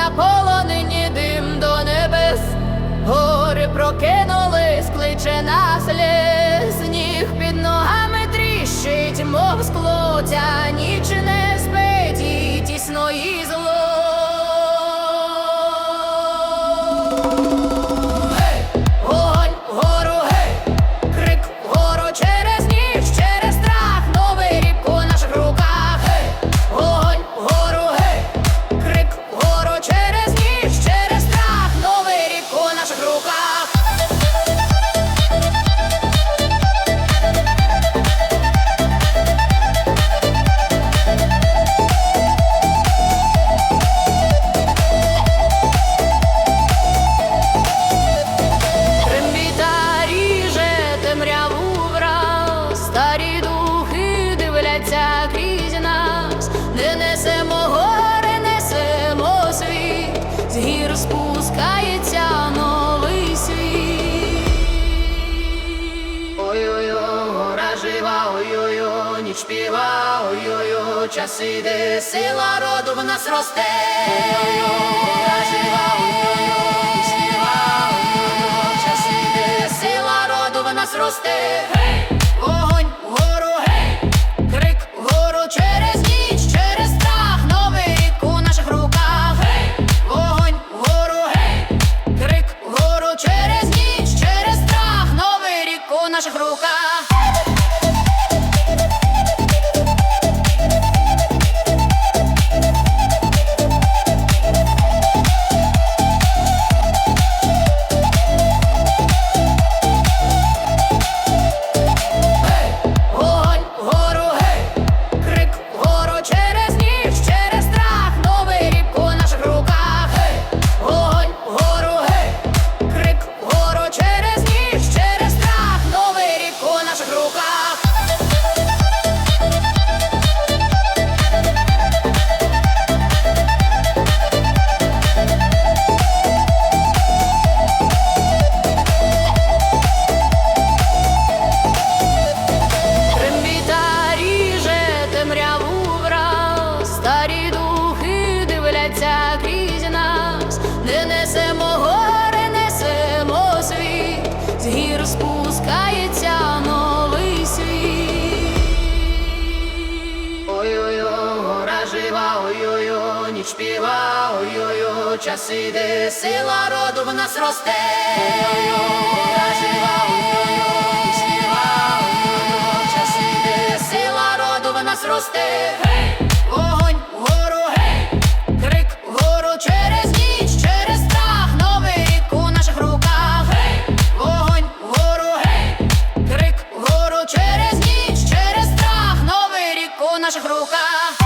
на полонині дим до небес, гори прокинулись, кличе нас ліс, сніг під ногами тріщить, мов скло, ця ніч не спить. І тісно і співа, ой-ой-ой, час іде, сила роду в нас росте. Жива, ой-ой-ой, час іде, сила роду в нас росте. Гей! Вогонь вгору, гей! Крик вгору через ніч, через страх, новий рік у наших руках. Гей! Вогонь вгору, гей! Крик вгору через ніч, через страх, новий рік у наших руках. Спускається новий світ. Ой-ой-ой, гора жива, ой-ой-ой, ніч піва, ой-ой-ой, час іде, сила роду в нас росте. Ой-ой-ой, наших руках.